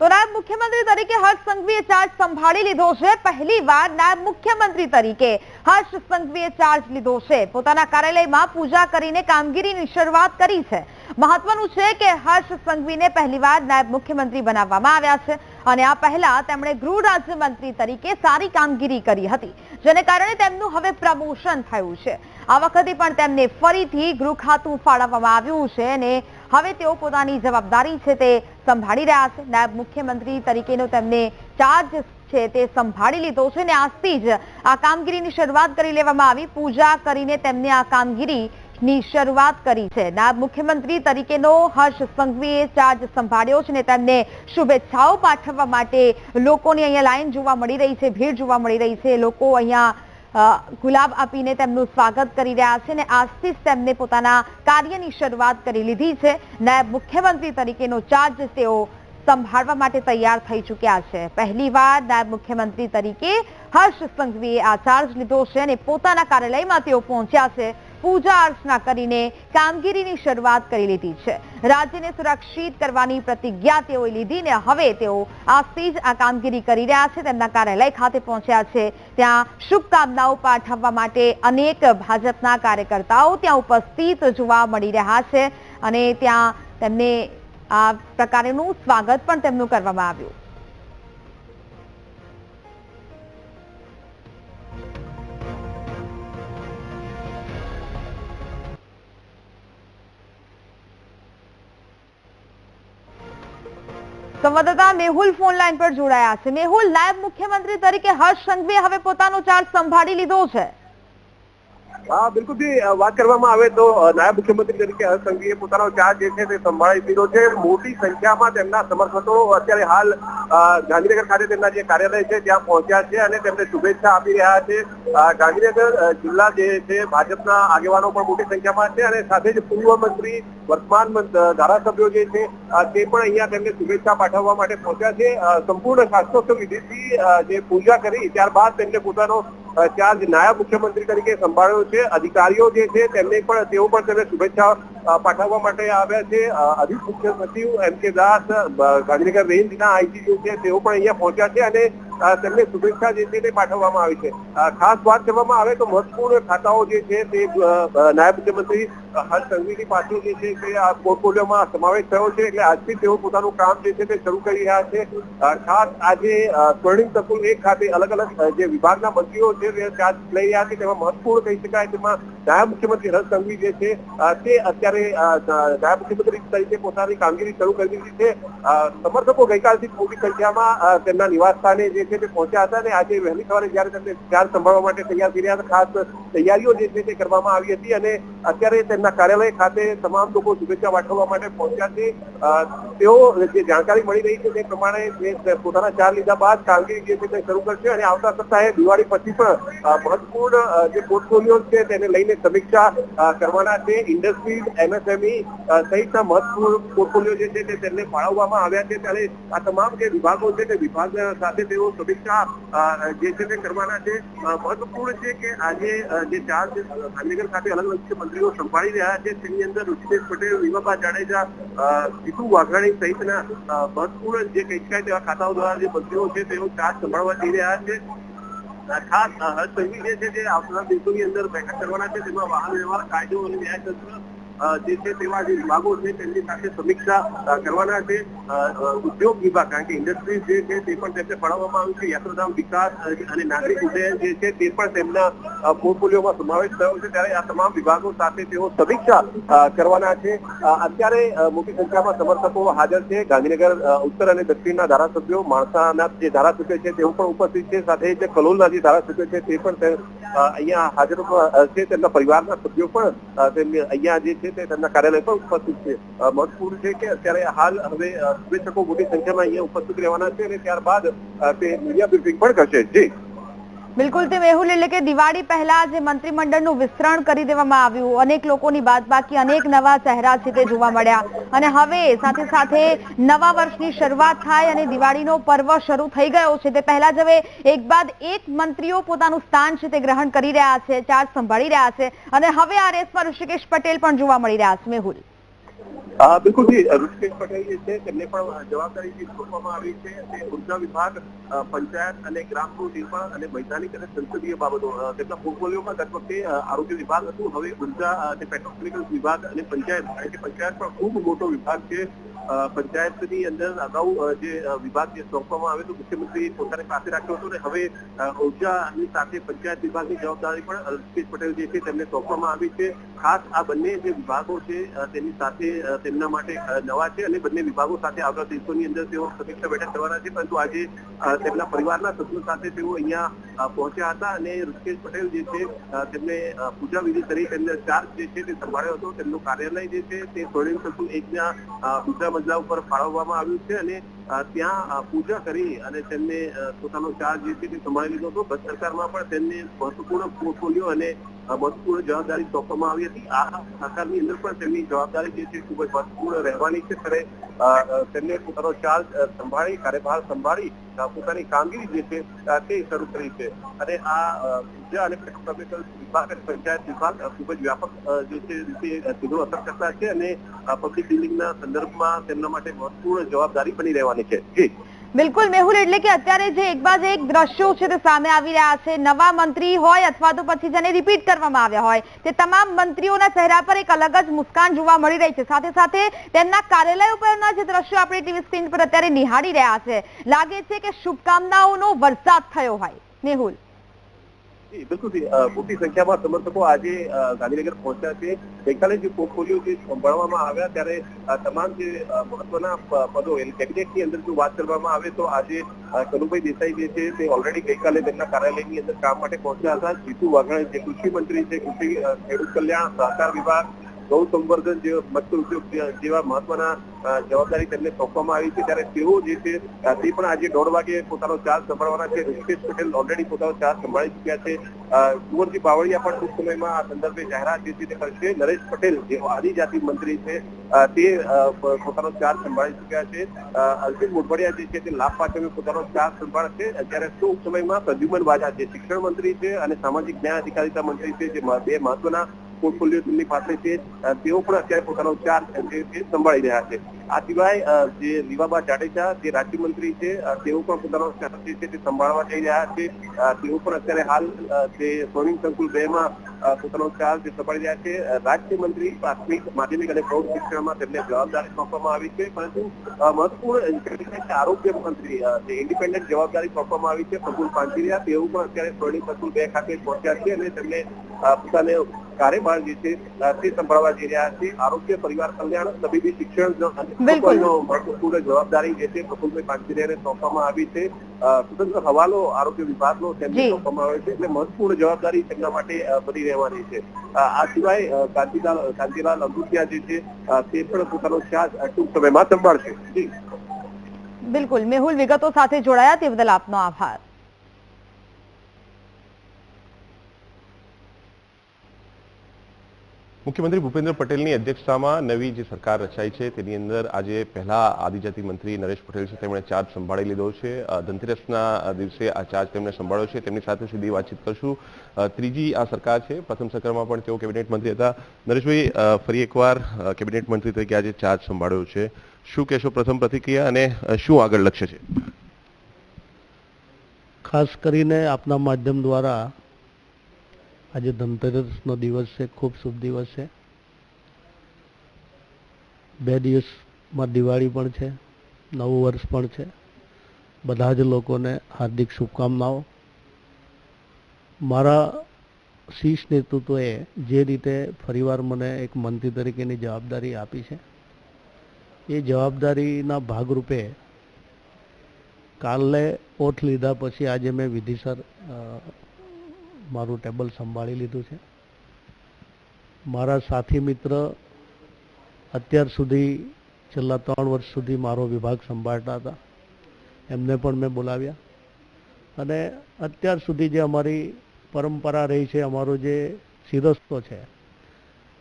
તો નાયબ મુખ્યમંત્રી તરીકે હર્ષ સંઘવીએ ચાર્જ સંભાળી લીધો છે. પહેલી વાર નાયબ મુખ્યમંત્રી તરીકે હર્ષ સંઘવીએ ચાર્જ લીધો છે. પોતાના કાર્યાલયમાં પૂજા કરીને કામગીરીની શરૂઆત કરી છે. મહત્વનું છે કે હર્ષ સંઘવીને પહેલીવાર નાયબ મુખ્યમંત્રી બનાવવામાં આવ્યા છે અને આ પહેલા તેમણે ગૃહ રાજ્યમંત્રી તરીકે સારી કામગીરી કરી હતી, જેને કારણે તેમનું હવે પ્રમોશન થયું છે. આ વખતે પણ તેમને ફરીથી ગૃહ ખાતું ફાળવવામાં આવ્યું છે અને હવે તેઓ પોતાની જવાબદારી છે તે સંભાળી રહ્યા છે. નાયબ મુખ્યમંત્રી તરીકેનો તેમને ચાર્જ છે તે સંભાળી લીધો છે અને આજથી જ આ કામગીરીની શરૂઆત કરી લેવામાં આવી. પૂજા કરીને તેમને આ કામગીરી ની શરૂઆત કરી છે. નાયબ મુખ્યમંત્રી તરીકેનો હર્ષ સંઘવીએ ચાર્જ સંભાળ્યો છે અને તેમને શુભેચ્છાઓ પાઠવવા માટે લોકોની અહીંયા લાઈન જોવા મળી રહી છે, ભીડ જોવા મળી રહી છે. લોકો અહીંયા ગુલાબ આપીને તેમનું સ્વાગત કરી રહ્યા છે અને આજથી જ તેમને પોતાના કાર્યની શરૂઆત કરી લીધી છે. નાયબ મુખ્યમંત્રી તરીકેનો ચાર્જ તેઓ સંભાળવા માટે તૈયાર થઈ ચૂક્યા છે. પહેલીવાર નાયબ મુખ્યમંત્રી તરીકે હર્ષ સંઘવીએ આ ચાર્જ લીધો છે અને પોતાના કાર્યાલયમાં તેઓ પહોંચ્યા છે. પૂજા અર્ચના કરીને કામગીરીની શરૂઆત કરી લીધી છે. રાજ્યને સુરક્ષિત કરવાની પ્રતિજ્ઞા તેઓએ લીધી ને હવે તેઓ આજથી જ આ કામગીરી કરી રહ્યા છે. તેમના કાર્યાલય ખાતે પહોંચ્યા છે. ત્યાં શુભકામનાઓ પાઠવવા માટે અનેક ભાજપના કાર્યકર્તાઓ ત્યાં ઉપસ્થિત જોવા મળી રહ્યા છે અને ત્યાં તેમને આ પ્રકારનું સ્વાગત પણ તેમનું કરવામાં આવ્યું. સંવાદદાતા મેહુલ ફોન લાઈન પર જોડાયા છે. મેહુલ, નાયબ મુખ્યમંત્રી તરીકે હર્ષ સંઘવીએ હવે પોતાનો ચાર્જ સંભાળી લીધો છે. હા, બિલકુલ જી વાત કરવામાં આવે તો નાયબ મુખ્યમંત્રી તરીકે હર્ષ પોતાનો ચાર્જ જે છે તે સંભાળી લીધો છે. મોટી સંખ્યામાં તેમના સમર્થકો અત્યારે હાલ ગાંધીનગર ખાતે તેમના જે કાર્યાલય છે ત્યાં પહોંચ્યા છે અને તેમને શુભેચ્છા આપી રહ્યા છે. ગાંધીનગર જિલ્લા જે છે ભાજપના આગેવાનો પણ મોટી સંખ્યામાં છે અને સાથે જ પૂર્વ મંત્રી, વર્તમાન ધારાસભ્યો જે છે તે પણ અહીંયા તેમને શુભેચ્છા પાઠવવા માટે પહોંચ્યા છે. સંપૂર્ણ શાસ્ત્રોક્ત વિધિથી જે પૂજા કરી ત્યારબાદ તેમને પોતાનો ચાર્જ નાયબ મુખ્યમંત્રી તરીકે સંભાળ્યો છે. અધિકારીઓ જે છે, તેમને પણ, તેઓ પણ તેમને શુભેચ્છા પાઠવવા માટે આવ્યા છે. અધિક મુખ્ય સચિવ એમ કે દાસ ગાંધીનગર રેન્જના આઈજી જે છે, તેઓ પણ અહીંયા પહોંચ્યા છે અને તેમને શુભેચ્છા જે પાઠવવામાં આવી છે. ખાસ વાત કરવામાં આવે તો મહત્વપૂર્ણ ખાતાઓ જે છે તે નાયબ મુખ્યમંત્રી હર્ષ સંઘવીની પાસે જે છે તે આ પોર્ટફોલિયોમાં સમાવેશ થયો છે. એટલે આજથી તેઓ પોતાનું કામ જે છે તે શરૂ કરી રહ્યા છે. ખાસ આજે સ્વર્ણિમ તકુલ એક ખાતે અલગ અલગ જે વિભાગના મંત્રીઓ છે ચાર્જ લઈ રહ્યા છે. તેમાં મહત્વપૂર્ણ કહી શકાય તેમાં નાયબ મુખ્યમંત્રી હર્ષ સંઘવી જે છે તે અત્યારે નાયબ મુખ્યમંત્રી તરીકે પોતાની કામગીરી શરૂ કરી દીધી છે. સમર્થકો ગઈકાલથી મોટી સંખ્યામાં તેમના નિવાસ સ્થાને જે છે તે પહોંચ્યા હતા અને આજે વહેલી સવારે જ્યારે તેમને ચાર્જ સંભાળવા માટે તૈયાર થઈ રહ્યા ખાસ તૈયારીઓ જે છે તે કરવામાં આવી હતી અને અત્યારે તેમના કાર્યાલય ખાતે તમામ લોકો શુભેચ્છા પાઠવવા માટે પહોંચ્યા છે. તેઓ જે જાણકારી મળી રહી છે તે પ્રમાણે પોતાના ચાર લીધા બાદ કામગીરી જે છે તે શરૂ કરશે અને આવતા સપ્તાહે દિવાળી પછી પણ મહત્વપૂર્ણ જે પોર્ટફોલિયો છે તેને લઈને સમીક્ષા કરવાના છે. ઇન્ડસ્ટ્રીઝ, એમએસએમઈ સહિતના મહત્વપૂર્ણ પોર્ટફોલિયો જે છે તે તેમને ફાળવવામાં આવ્યા છે. ત્યારે આ તમામ જે વિભાગો છે તે વિભાગ સાથે તેઓ સમીક્ષા જે છે તે કરવાના છે. મહત્વપૂર્ણ છે કે આજે જે ચાર ગાંધીનગર ખાતે અલગ અલગ મંત્રીઓ સંભાળી રહ્યા છે, તેની અંદર ઋષિકેશ પટેલ વિવાબા જાડેજા જીતુ વાઘાણી સહિતના મહત્વપૂર્ણ જે કહી શકાય તેવા ખાતાઓ દ્વારા જે મંત્રીઓ છે તેઓ ચાર્જ સંભાળવા જઈ રહ્યા છે. ખાસ હર્ષ સંઘવી જે છે તે આવનારા દિવસોની અંદર બેઠક કરવાના છે. તેમાં વાહન વ્યવહાર કાયદો અને ન્યાયતંત્ર જે છે તેવા જે વિભાગો છે તેમની સાથે સમીક્ષા કરવાના છે. ઉદ્યોગ વિભાગ, કારણ કે ઇન્ડસ્ટ્રીઝ જે છે તે પણ તેમને ફાળવવામાં આવ્યું છે. યાત્રાધામ વિકાસ અને નાગરિક ઉડ્ડયન જે છે તે પણ તેમના પોર્ટફોલિયોમાં સમાવેશ થયો છે. ત્યારે આ તમામ વિભાગો સાથે તેઓ સમીક્ષા કરવાના છે. અત્યારે મોટી સંખ્યામાં સમર્થકો હાજર છે. ગાંધીનગર ઉત્તર અને દક્ષિણના ધારાસભ્યો, માણસાના જે ધારાસભ્ય છે તેઓ પણ ઉપસ્થિત છે. સાથે જે કલોલના જે ધારાસભ્યો છે તે પણ અહીંયા હાજર છે. તેમના પરિવારના સભ્યો પણ તેમની અહીંયા જે છે તે તેમના કાર્યાલય પર ઉપસ્થિત છે. મહત્વપૂર્ણ છે કે અત્યારે હાલ હવે શુભેચ્છકો મોટી સંખ્યામાં અહીંયા ઉપસ્થિત રહેવાના છે અને ત્યારબાદ તે મીડિયા બ્રિફિંગ પણ કરશે. જી. બિલકુલ, તે મેહુલ એટલે કે દિવાળી પહેલા જે મંત્રીમંડળનું વિસ્તરણ કરી દેવામાં આવ્યું. અનેક લોકોની બાદબાકી, અનેક નવા ચહેરા છે તે જોવા મળ્યા. અને હવે સાથે સાથે નવા વર્ષની શરૂઆત થાય અને દિવાળીનો પર્વ શરૂ થઈ ગયો છે. તે પહેલા જ હવે એક બાદ એક મંત્રીઓ પોતાનું સ્થાન છે તે ગ્રહણ કરી રહ્યા છે, ચાર્જ સંભાળી રહ્યા છે. અને હવે આ રેસમાં ઋષિકેશ પટેલ પણ જોવા મળી રહ્યા છે. મેહુલ. હા બિલકુલ જી ઋષિકેશ પટેલ છે, તેમને પણ જવાબદારી સોંપવામાં આવી છે તે ઊર્જા વિભાગ પંચાયત અને ગ્રામનું નિર્માણ અને વૈધાનિક અને સંસદીય બાબતો તેમના પોર્ટફોલિયોમાં ગત વખતે આરોગ્ય વિભાગ હતું. હવે ઊર્જા અને પેટ્રોકેમિકલ વિભાગ અને પંચાયત કારણ પંચાયત પણ ખૂબ મોટો વિભાગ છે. પંચાયતની અંદર અગાઉ જે વિભાગ જે સોંપવામાં આવ્યો હતો મુખ્યમંત્રી પોતાની પાસે રાખ્યો હતો અને હવે ઉર્જાની સાથે પંચાયત વિભાગની જવાબદારી પણ ઋષિકેશ પટેલ જે છે, તેમને સોંપવામાં આવી છે. ખાસ આ બંને જે વિભાગો છે તેની સાથે તેમના માટે નવા છે અને બંને વિભાગો સાથે આવતા દિવસોની અંદર તેઓ સમીક્ષા બેઠક કરવાના છે. પરંતુ આજે તેમના પરિવારના સભ્યો સાથે તેઓ અહીંયા પહોંચ્યા હતા અને ઋષિકેશ પટેલ જે છે તેમને પૂજા વિધિ કરી, તેમને ચાર્જ જે છે તે સંભાળ્યો હતો, તેમનું કાર્યાલય જે છે તે સ્વર્ણિમ સતુ એકના બીજા મજલા ઉપર ફાળવવામાં આવ્યું છે અને ત્યાં પૂજા કરી અને તેમને પોતાનો ચાર્જ જે છે તે સંભાળી લીધો હતો. ગત સરકારમાં પણ તેમને મહત્વપૂર્ણ પોર્ટફોલિયો અને મહત્વપૂર્ણ જવાબદારી સોંપવામાં આવી હતી. આ સરકારની અંદર પણ તેમની જવાબદારી જે છે ખૂબ જ મહત્વપૂર્ણ રહેવાની છે. ત્યારે તેમને પોતાનો ચાર્જ સંભાળી, કાર્યભાર સંભાળી પોતાની કામગીરી જે છે તે શરૂ કરી છે. અને આ ઊર્જા અને પેટ્રોકેમિકલ વિભાગ અને પંચાયત વિભાગ ખૂબ જ વ્યાપક જે છે, રીતે સીધો અસર કરતા છે અને પબ્લિક બિલ્ડિંગના સંદર્ભમાં તેમના માટે મહત્વપૂર્ણ જવાબદારી બની રહેવાની છે. જી. બિલકુલ, મેહુલ, એટલે કે અત્યારે જે એક બાદ એક દ્રશ્યો છે તે સામે આવી રહ્યા છે. નવા મંત્રી હોય અથવા તો પછી જેને રિપીટ કરવામાં આવ્યા હોય, તે તમામ મંત્રીઓના ચહેરા પર એક અલગ જ મુસ્કાન જોવા મળી રહી છે. સાથે સાથે તેમના કાર્યાલય ઉપરના જે દ્રશ્યો આપણે ટીવી સ્ક્રીન પર અત્યારે નિહાળી રહ્યા છે. લાગે છે કે શુભકામનાઓનો વરસાદ થયો હોય. મેહુલ. જી, બિલકુલ. મોટી સંખ્યામાં સમર્થકો આજે ગાંધીનગર પહોંચ્યા છે ગઈકાલે જે પોર્ટફોલિયો જે સંભાળવામાં આવ્યા ત્યારે તમામ જે મહત્વના પદો એટલે કેબિનેટની અંદર જો વાત કરવામાં આવે તો આજે કનુભાઈ દેસાઈ જે છે તે ઓલરેડી ગઈકાલે તેમના કાર્યાલયની અંદર કામ માટે પહોંચ્યા હતા જીતુ વાઘાણી જે કૃષિ મંત્રી છે કૃષિ ખેડૂત કલ્યાણ સહકાર વિભાગ ગૌ સંવર્ધન મત્સ્ય ઉદ્યોગ જેવા મહત્વના જવાબદારી તેમને સોંપવામાં આવી છે ત્યારે તેઓ જે છે તે પણ આજે દોઢ વાગે પોતાનો ચાર્જ સંભાળવાના છે. ઋષિકેશ પટેલ ઓલરેડી પોતાનો ચાર્જ સંભાળી ચુક્યા છે. કુંવરજી બાવળિયા પણ ટૂંક સમયમાં આ સંદર્ભે જાહેરાત જે છે તે કરશે. નરેશ પટેલ જે આદિજાતિ મંત્રી છે તે પોતાનો ચાર્જ સંભાળી ચુક્યા છે. અ, અલ્પેશ મોઢવાડિયા જે છે તે લાભ પાછળ પોતાનો ચાર્જ સંભાળશે. જ્યારે ટૂંક સમયમાં પ્રદ્યુમન વાજા જે શિક્ષણ મંત્રી છે અને સામાજિક ન્યાય અધિકારીતા મંત્રી છે જે બે મહત્વના પોર્ટફોલિયો તેમની પાસે છે તેઓ પણ અત્યારે પોતાનો ચાર્જ સંભાળી રહ્યા છે. આ સિવાય જે રીવાબા જાડેજા, જે રાજ્યમંત્રી છે તેઓ પણ પોતાનો ચાર્જ છે, તે સંભાળવા જઈ રહ્યા છે. તેઓ પણ અત્યારે હાલ જે સ્વિમિંગ સંકુલ બે માં પોતાનો ચાર્જ સંભાળી રહ્યા છે. રાજ્યમંત્રી, પ્રાથમિક, માધ્યમિક અને પ્રૌઢ શિક્ષણમાં તેમને જવાબદારી સોંપવામાં આવી છે. પરંતુ મહત્વપૂર્ણ આરોગ્ય મંત્રી જે ઇન્ડિપેન્ડન્ટ જવાબદારી સોંપવામાં આવી છે, પ્રફુલ પાંચીરિયા. તેઓ પણ અત્યારે સ્વિમિંગ સંકુલ બે ખાતે પહોંચ્યા છે અને તેમને પોતાને કાર્યભાર જે છે તે સંભાળવા જઈ રહ્યા છે. આરોગ્ય, પરિવાર કલ્યાણ, તબીબી શિક્ષણ અને બિલકુલ. મહત્વપૂર્ણ જવાબદારી જે છે પ્રફુલભાઈ પાંચીરિયાને સોંપવામાં આવી છે. સ્વતંત્ર હવાલો આરોગ્ય વિભાગનો તેમને. સોંપવામાં આવ્યો છે એટલે મહત્વપૂર્ણ જવાબદારી તેમના માટે બની રહેવાની છે. આ સિવાય કાંતિલાલ કાંતિલાલ અંબુતિયા જે છે તે પણ પોતાનો ચાર્જ ટૂંક સમયમાં સંભાળશે. જી. બિલકુલ. મેહુલ વિગતો સાથે જોડાયા તે બદલ આપનો આભાર. મુખ્યમંત્રી ભૂપેન્દ્ર પટેલની અધ્યક્ષતામાં નવી જે સરકાર રચાઈ છે, તેની અંદર આજે પહેલા આદિજાતિ મંત્રી નરેશ પટેલ છે, તેમણે ચાર્જ સંભાળી લીધો છે. ધનતેરસના દિવસે આ ચાર્જ તેમણે સંભાળ્યો છે. તેમની સાથે સીધી વાતચીત કરશું. ત્રીજી આ સરકાર છે. પ્રથમ સરકારમાં પણ તેઓ કેબિનેટ મંત્રી હતા. નરેશભાઈ ફરી એકવાર કેબિનેટ મંત્રી તરીકે આજે ચાર્જ સંભાળ્યો છે. શું કહેશો પ્રથમ પ્રતિક્રિયા અને શું આગળ લક્ષ્ય છે? ખાસ કરીને આપના માધ્યમ દ્વારા આજે ધનતેરસનો દિવસ છે, ખૂબ શુભ દિવસ છે. બે દિવસમાં દિવાળી પણ છે, નવું વર્ષ પણ છે. બધા જ લોકોને હાર્દિક શુભકામનાઓ. મારા શીર્ષ નેતૃત્વએ જે રીતે ફરીવાર મને એક મંત્રી તરીકેની જવાબદારી આપી છે, એ જવાબદારીના ભાગરૂપે કાલે ઓથ લીધા પછી આજે મેં વિધિસર મારું ટેબલ સંભાળી લીધું છે. મારા સાથી મિત્ર, અત્યાર સુધી, છેલ્લા ત્રણ વર્ષ સુધી મારો વિભાગ સંભાળતા હતા. એમને પણ મેં બોલાવ્યા. અને અત્યાર સુધી જે અમારી પરંપરા રહી છે, અમારો જે શિરસ્તો છે,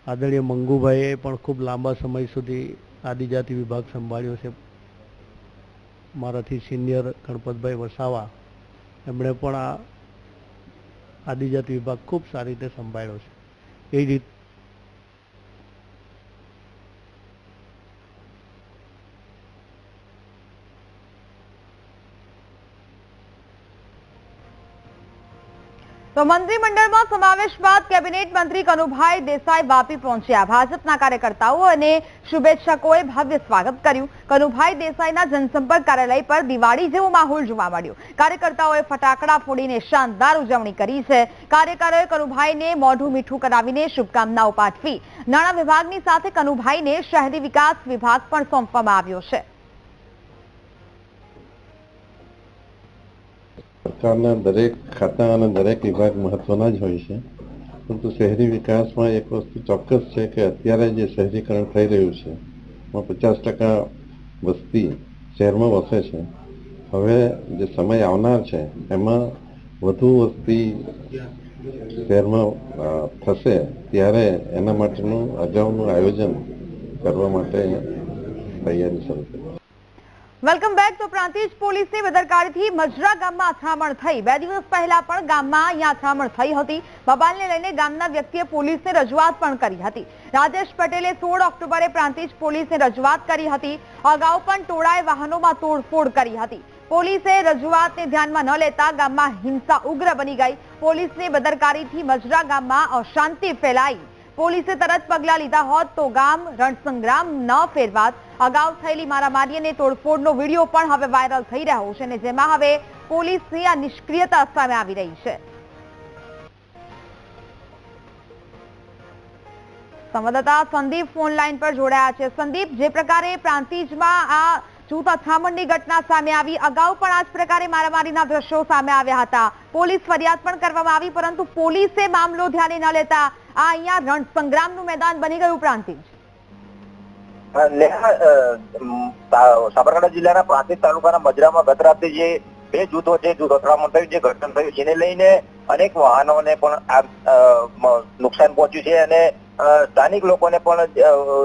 આદરણીય મંગુભાઈએ પણ ખૂબ લાંબા સમય સુધી આદિજાતિ વિભાગ સંભાળ્યો છે. મારાથી સિનિયર ગણપતભાઈ વસાવા, એમણે પણ આ આદિજાતિ વિભાગ ખૂબ સારી રીતે સંભાળ્યો છે. એ જ તો મંત્રીમંડળમાં સમાવેશ બાદ કેબિનેટ મંત્રી કનુભાઈ દેસાઈ વાપી પહોંચ્યા. ભાજપના કાર્યકર્તાઓ અને શુભેચ્છકોએ ભવ્ય સ્વાગત કર્યું. કનુભાઈ દેસાઈના જનસંપર્ક કાર્યાલય પર દિવાળી જેવો માહોલ જોવા મળ્યો. કાર્યકર્તાઓએ ફટાકડા ફોડીને શાનદાર ઉજવણી કરી છે. કાર્યકરોએ કનુભાઈને મોઢું મીઠું કરાવીને શુભકામનાઓ પાઠવી. નાણાં વિભાગની સાથે કનુભાઈને શહેરી વિકાસ વિભાગ પણ સોંપવામાં આવ્યો છે. સરકારના દરેક ખાતા અને દરેક વિભાગ મહત્વના જ હોય છે. પરંતુ શહેરી વિકાસમાં એક વસ્તુ ચોક્કસ છે કે અત્યારે જે શહેરીકરણ થઈ રહ્યું છે, એમાં પચાસ ટકા વસ્તી શહેરમાં વસે છે. હવે જે સમય આવનાર છે, એમાં વધુ વસ્તી શહેરમાં થશે ત્યારે એના માટેનું અગાઉનું આયોજન કરવા માટે તૈયારી શરૂ કરી વેલકમ બેક તો પ્રાંતિજ પોલીસની બેદરકારીથી મજરા ગામમાં અથડામણ થઈ. બે દિવસ પહેલા પણ ગામમાં અહીંયા અથડામણ થઈ હતી. બબાલને લઈને ગામના વ્યક્તિએ પોલીસને રજૂઆત પણ કરી હતી. રાજેશ પટેલે સોળ ઓક્ટોબરે પ્રાંતિજ પોલીસને રજૂઆત કરી હતી. અગાઉ પણ ટોળાએ વાહનોમાં તોડફોડ કરી હતી. પોલીસે રજૂઆતને ધ્યાનમાં ન લેતા ગામમાં હિંસા ઉગ્ર બની ગઈ. પોલીસની બેદરકારીથી મજરા ગામમાં અશાંતિ ફેલાઈ. પોલીસે તરત પગલાં લીધા હોત તો ગામ રણસંગ્રામ ન ફેરવાત. અગાઉ થયેલી મારામારી અને તોડફોડનો વીડિયો પણ હવે વાયરલ થઈ રહ્યો છે અને જેમાં હવે પોલીસની આ નિષ્ક્રિયતા સામે આવી રહી છે. સંવાદદાતા સંદીપ ફોન લાઈન પર જોડાયા છે. સંદીપ, જે પ્રકારે પ્રાંતિજમાં આ જૂથ અથડામણની ઘટના સામે આવી. અગાઉ પણ આ જ પ્રકારે મારામારીના દ્રશ્યો સામે આવ્યા હતા. પોલીસ ફરિયાદ પણ કરવામાં આવી, પરંતુ પોલીસે મામલો ધ્યાને ન લેતા આ અહીંયા રણસંગ્રામનું મેદાન બની ગયું પ્રાંતિજ. સાબરકાંઠા જિલ્લાના પ્રાંતિજ તાલુકાના મજરામાં ગત રાત્રે જે બે જૂથો છે, જૂથ અથડામણ થયું, જે ઘટન થયું, જેને લઈને અનેક વાહનોને પણ નુકસાન પહોંચ્યું છે અને સ્થાનિક લોકોને પણ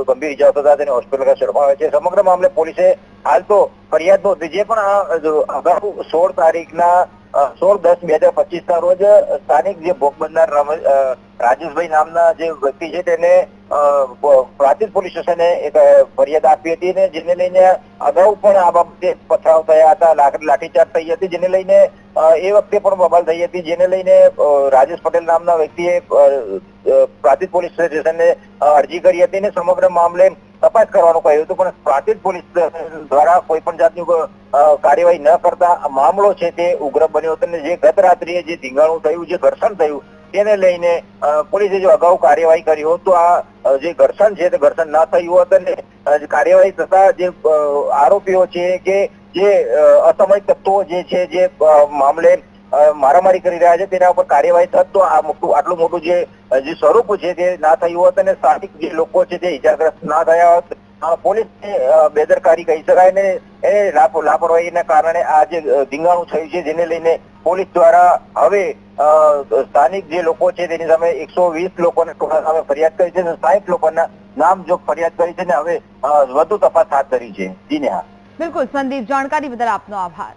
ગંભીર ઇજાઓ થતા તેને હોસ્પિટલ ખસેડવામાં છે. સમગ્ર મામલે પોલીસે હાલ તો ફરિયાદ નોંધી જે પણ અગાઉ સોળ તારીખના સોળ દસ બે હજાર પચીસ ના રોજ સ્થાનિક જે ભોગ બનનાર રાજેશભાઈ નામના જે વ્યક્તિ છે તેને પ્રાચીન પોલીસ સ્ટેશને એક ફરિયાદ આપી હતી ને જેને લઈને અગાઉ પણ આ બાબતે પથરાવ થયા હતા લાઠીચાર્જ થઈ હતી જેને લઈને એ વખતે પણ બબાલ થઈ હતી જેને લઈને રાજેશ પટેલ નામના વ્યક્તિએ અ, પોલીસ સ્ટેશને અરજી કરી હતી ને સમગ્ર મામલે તપાસ કરવાનું કહ્યું હતું પણ પ્રાંતિજ પોલીસ દ્વારા કોઈ પણ જાતની કાર્યવાહી ન કરતા મામલો છે તે ઉગ્ર બન્યો હતો અને જે ગત રાત્રિએ જે ધીંગાણું થયું જે ઘર્ષણ થયું તેને લઈને પોલીસે જો અગાઉ કાર્યવાહી કરી હોત તો આ જે ઘર્ષણ છે તે ઘર્ષણ ન થયું હોત અને કાર્યવાહી થતા જે આરોપીઓ છે કે જે અ, તત્વો જે છે જે મામલે મારામારી કરી રહ્યા છે, તેના ઉપર કાર્યવાહી થત, તો આ મોટું, આટલું મોટું જે જે સ્વરૂપ છે તે ના થયું હોત અને સ્થાનિક જે લોકો છે તે ઇજાગ્રસ્ત ના થયા હોત પોલીસ બેદરકારી કહી શકાય ને, એ લાપરવાહીના કારણે આ જે ધીંગાણું થયું છે, જેને લઈને પોલીસ દ્વારા હવે સ્થાનિક જે લોકો છે તેની સામે એકસો વીસ લોકોને સામે ફરિયાદ કરી છે અને સાહીઠ લોકોના નામ જો ફરિયાદ કરી છે ને હવે વધુ તપાસ હાથ ધરી છે. જી નેહા. બિલકુલ, સંદીપ, જાણકારી બદલ આપનો આભાર.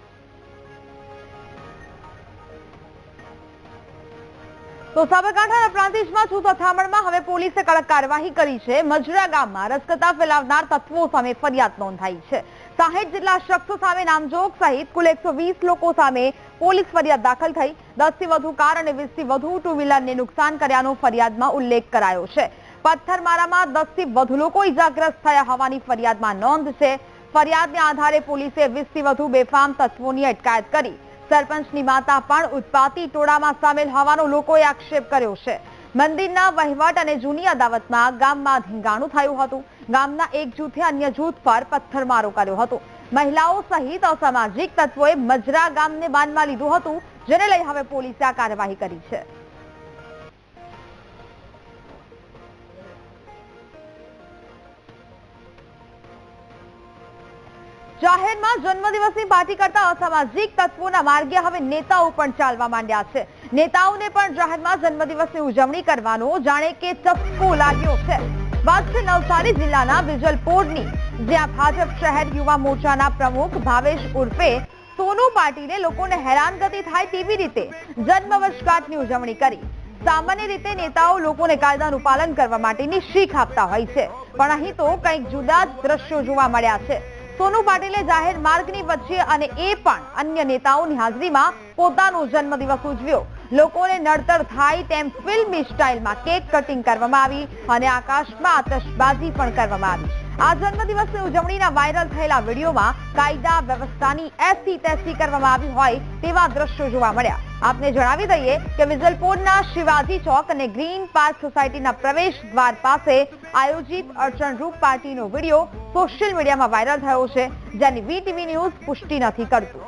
તો સાબરકાંઠાના પ્રાંતિજમાં છૂત અથડામણમાં હવે પોલીસે કડક કાર્યવાહી કરી છે. મજરા ગામમાં રસકતા ફેલાવનાર તત્વો સામે ફરિયાદ નોંધાઈ છે. સાહીઠ જેટલા શખ્સો સામે નામજોગ સહિત કુલ એકસો લોકો સામે પોલીસ ફરિયાદ દાખલ થઈ. દસથી વધુ કાર અને વીસથી વધુ ટુ વ્હીલરને નુકસાન કર્યાનો ફરિયાદમાં ઉલ્લેખ કરાયો છે. પથ્થરમારામાં દસથી વધુ લોકો ઇજાગ્રસ્ત થયા હોવાની ફરિયાદમાં નોંધ છે. ફરિયાદને આધારે પોલીસે વીસથી વધુ બેફામ તત્વોની અટકાયત કરી. સરપંચની માતા પણ ઉત્પાતી ટોળામાં સામેલ હોવાનો લોકોએ આક્ષેપ કર્યો છે. મંદિરના વહીવટ અને જૂની અદાવતમાં ગામમાં ધીંગાણું થયું હતું. ગામના એક જૂથે અન્ય જૂથ પર પથ્થરમારો કર્યો હતો. મહિલાઓ સહિત અસામાજિક તત્વોએ મજરા ગામને બાનમાં લીધું હતું, જેને લઈ હવે પોલીસે આ કાર્યવાહી કરી છે. જાહેરમાં જન્મદિવસની પાર્ટી કરતા અસામાજિક તત્વોના માર્ગે હવે નેતાઓ પણ ચાલવા માંડ્યા છે. નેતાઓને પણ જાહેરમાં જન્મદિવસની ઉજવણી કરવાનો જાણે કે ચસ્કો લાગ્યો છે. વાત છે નવસારી જિલ્લાના વિજલપોરની, જ્યાં ભાજપ શહેર યુવા મોરચાના પ્રમુખ ભાવેશ ઉર્ફે સોનુ પાટીલે લોકોને હેરાનગતિ થાય તેવી રીતે જન્મ વર્ષગાંઠની ઉજવણી કરી. સામાન્ય રીતે નેતાઓ લોકોને કાયદાનું પાલન કરવા માટેની શીખ આપતા હોય છે. પણ અહીં તો કંઈક જુદા દ્રશ્યો જોવા મળ્યા છે. સોનુ પાટીલે જાહેર માર્ગની વચ્ચે અને એ પણ અન્ય નેતાઓની હાજરીમાં પોતાનો જન્મદિવસ ઉજવ્યો. લોકોને નડતર થાય તેમ ફિલ્મી સ્ટાઇલમાં કેક કટિંગ કરવામાં આવી અને આકાશમાં આતશબાજી પણ કરવામાં આવી. આ જન્મદિવસની ઉજવણીના વાયરલ થયેલા વિડીયોમાં કાયદા વ્યવસ્થાની એસી તેસી કરવામાં આવી હોય તેવા દ્રશ્યો જોવા મળ્યા. આપને જણાવી દઈએ કે વિઝલપુરના શિવાજી ચોક અને ગ્રીન પાર્ક સોસાયટીના પ્રવેશ દ્વાર પાસે આયોજિત અડચણરૂપ પાર્ટીનો વીડિયો સોશિયલ મીડિયામાં વાયરલ થયો છે, જેની વીટીવી ન્યૂઝ પુષ્ટિ નથી કરતું.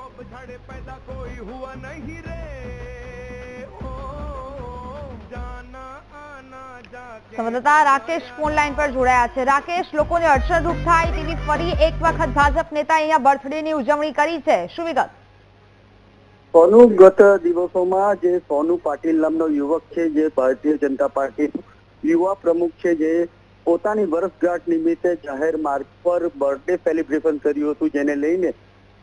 સંવાદદાતા રાકેશ ફોનલાઈન પર જોડાયા છે. રાકેશ, લોકોને અડચણરૂપ થાય તેવી ફરી એક વખત ભાજપ નેતા અહીંયા બર્થડે ની ઉજવણી કરી છે. શું વિગત? સોનુ ગત દિવસોમાં જે સોનુ પાટીલ નામનો યુવક છે, જે ભારતીય જનતા પાર્ટી યુવા પ્રમુખ છે, જે પોતાની વર્ષગાંઠ નિમિત્તે જાહેર માર્ગ પર બર્થડે સેલિબ્રેશન કર્યું હતું, જેને લઈને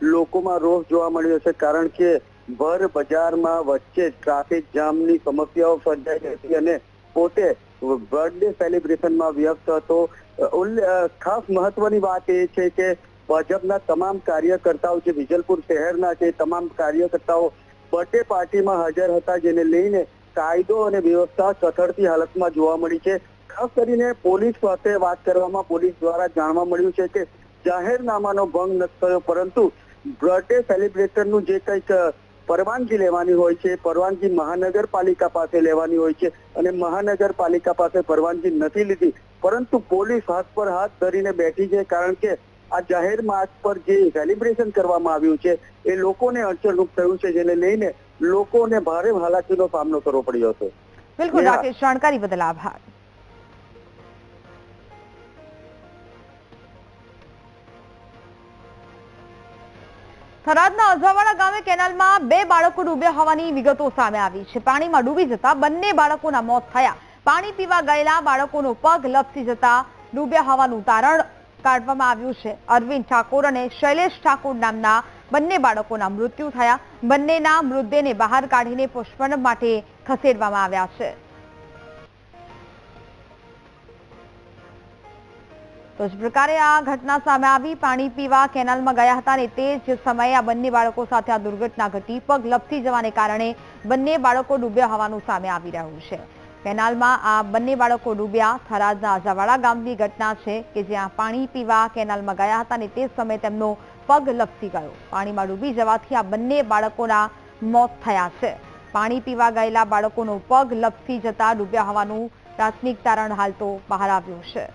લોકોમાં રોષ જોવા મળ્યો છે, કારણ કે ભર બજારમાં વચ્ચે ટ્રાફિક જામની સમસ્યાઓ સર્જાઈ હતી અને પોતે બર્થડે સેલિબ્રેશનમાં વ્યસ્ત હતો. ખાસ મહત્વની વાત એ છે કે ભાજપના તમામ કાર્યકર્તાઓ જે વિજલપુર શહેરના છે તમામ કાર્યકર્તાઓ બર્થડે પાર્ટીમાં હાજર હતા, જેને લઈને કાયદો અને વ્યવસ્થા કથળતી હાલતમાં જોવા મળી છે. ખાસ કરીને પોલીસ સાથે વાત કરવામાં પોલીસ દ્વારા જાણવા મળ્યું છે કે જાહેરનામાનો ભંગ નથી થયો, પરંતુ બર્થડે સેલિબ્રેશનનું જે કંઈક પરવાનગી લેવાની હોય છે, પરવાનગી મહાનગરપાલિકા પાસે લેવાની હોય છે અને મહાનગરપાલિકા પાસે પરવાનગી નથી લીધી, પરંતુ પોલીસ હાથ પર હાથ ધરીને બેઠી છે, કારણ કે આ જાહેર માર્ગ પર જે સેલિબ્રેશન કરવામાં આવ્યું છે એ લોકોને અડચણરૂપ થયું છે જેને લઈને લોકોને ભારે હાલાકીનો સામનો કરવો પડ્યો હતો. બિલકુલ રાકેશ જાણકારી બદલ આભાર. થરાદના અજાવાડા ગામે કેનાલમાં બે બાળકો ડૂબ્યા હોવાની વિગતો સામે આવી છે. પાણીમાં ડૂબી જતા બંને બાળકોના મોત થયા. પાણી પીવા ગયેલા બાળકોનો પગ લપસી જતા ડૂબ્યા હોવાનું તારણ કાઢવામાં આવ્યું છે. અરવિંદ ઠાકોર અને શૈલેષ ઠાકોર નામના બંને બાળકોના મૃત્યુ થયા. બંનેના મૃતદેહને બહાર કાઢીને પોસ્ટમોર્ટમ માટે ખસેડવામાં આવ્યા છે. તો જ પ્રકારે આ ઘટના સામે આવી. પાણી પીવા કેનાલમાં ગયા હતા અને તે જ સમયે આ બંને બાળકો સાથે આ દુર્ઘટના ઘટી. પગ લપસી જવાને કારણે બંને બાળકો ડૂબ્યા હોવાનું સામે આવી રહ્યું છે. કેનાલમાં આ બંને બાળકો ડૂબ્યા. થરાદના અજાવાડા ગામની ઘટના છે કે જ્યાં પાણી પીવા કેનાલમાં ગયા હતા અને તે સમયે તેમનો પગ લપસી ગયો. પાણીમાં ડૂબી જવાથી આ બંને બાળકોના મોત થયા છે. પાણી પીવા ગયેલા બાળકોનો પગ લપસી જતા ડૂબ્યા હોવાનું પ્રાથમિક તારણ હાલ તો બહાર આવ્યું છે.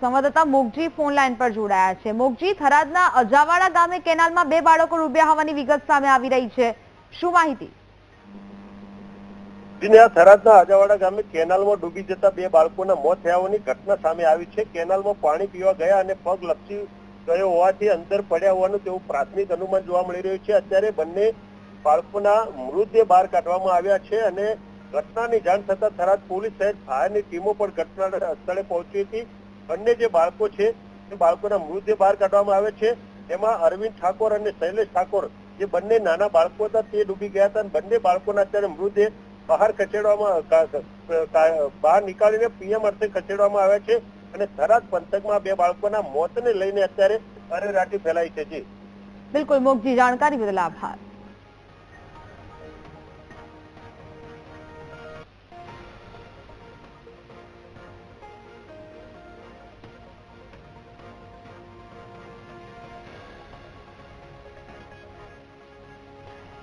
સંવાદદાતા મોગજી ફોન લાઈન પર જોડાયા છે. મોગજી, થરાદના અજાવાડા ગામે કેનાલમાં બે બાળકો ડૂબ્યા હોવાની વિગત સામે આવી રહી છે. શું માહિતી? આ થરાદના આજાવાડા ગામે કેનાલમાં ડૂબી જતા બે બાળકોના મોત થયાની ઘટના સામે આવી છે. કેનાલમાં પાણી પીવા ગયા અને પગ લપસી ગયો હોવાથી અંદર પડ્યા હોવાનું તેવું પ્રાથમિક અનુમાન જોવા મળી રહ્યું છે. અત્યારે બંને બાળકોના મૃતદેહ બહાર કાઢવામાં આવ્યા છે અને ઘટનાની જાણ થતા થરાદ પોલીસ સહિત ફાયરની ટીમો પણ ઘટના સ્થળે પહોંચી હતી. બંને જે બાળકો છે તે બાળકોના મૃતદેહ બહાર કાઢવામાં આવે છે. એમાં અરવિંદ ઠાકોર અને શૈલેષ ઠાકોર જે બંને નાના બાળકો હતા તે ડૂબી ગયા હતા અને બંને બાળકોના અત્યારે મૃતદેહ બહાર ખસેડવામાં બહાર નીકાળીને પીએમ અર્થે ખસેડવામાં આવ્યા છે અને થરાદ પંથકમાં બે બાળકોના મોતને લઈને અત્યારે અરેરાટી ફેલાઈ છે જી. બિલકુલ, મોગજી, જાણકારી બદલ આભાર.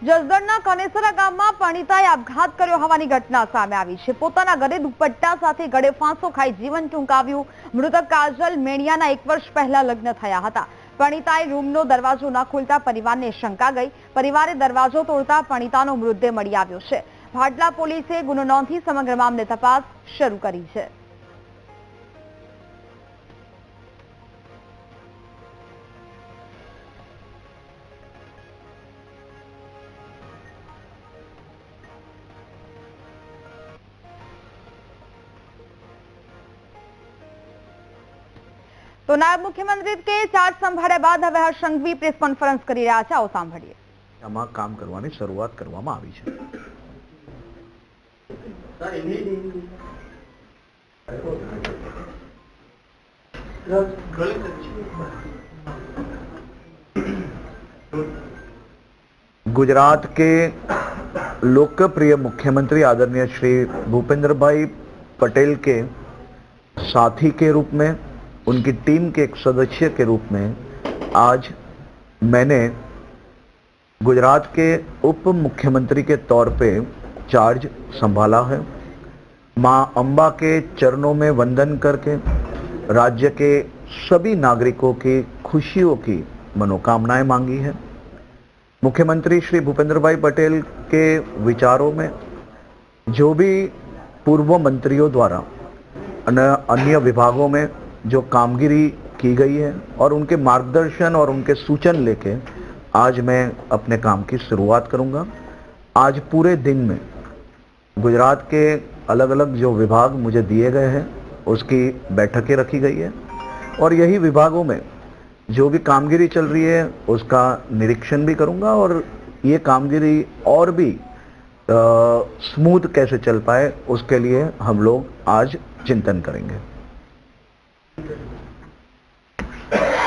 જસદણના કનેસરા ગામમાં પણિતાએ આપઘાત કર્યો હોવાની ઘટના સામે આવી છે. પોતાના ઘરે દુપટ્ટા સાથે ગળે ફાંસો ખાઈ જીવન ટૂંકાવ્યું. મૃતક કાજલ મેણિયાના એક વર્ષ પહેલા લગ્ન થયા હતા. પણિતાએ રૂમનો દરવાજો ન ખોલતા પરિવારને શંકા ગઈ. પરિવારે દરવાજો તોડતા પણિતાનો મૃતદેહ મળી આવ્યો છે. ભાટલા પોલીસે ગુનો નોંધી સમગ્ર મામલે તપાસ શરૂ કરી છે. તો નાયબ મુખ્યમંત્રી કે ચાર્જ સંભાળ્યા બાદ હવે હર્ષ સંઘવી પ્રેસ કોન્ફરન્સ કરી રહ્યા છે આવો સાંભળીએ આમાં કામ કરવાની શરૂઆત કરવામાં આવી છે गुजरात के लोकप्रिय मुख्यमंत्री आदरणीय श्री भूपेंद्र भाई पटेल के साथी के रूप में उनकी टीम के एक सदस्य के रूप में आज मैंने गुजरात के उप मुख्यमंत्री के तौर पे चार्ज संभाला है। माँ अंबा के चरणों में वंदन करके, राज्य के सभी नागरिकों की खुशियों की मनोकामनाएँ मांगी है। मुख्यमंत्री श्री भूपेंद्र भाई पटेल के विचारों में जो भी पूर्व मंत्रियों द्वारा अन्य विभागों में जो कामगिरी की गई है और उनके मार्गदर्शन और उनके सूचन लेके आज मैं अपने काम की शुरुआत करूँगा। आज पूरे दिन में गुजरात के अलग अलग जो विभाग मुझे दिए गए हैं, उसकी बैठकें रखी गई है और यही विभागों में जो भी कामगिरी चल रही है, उसका निरीक्षण भी करूँगा और ये कामगिरी और भी स्मूथ कैसे चल पाए, उसके लिए हम लोग आज चिंतन करेंगे। Thank you.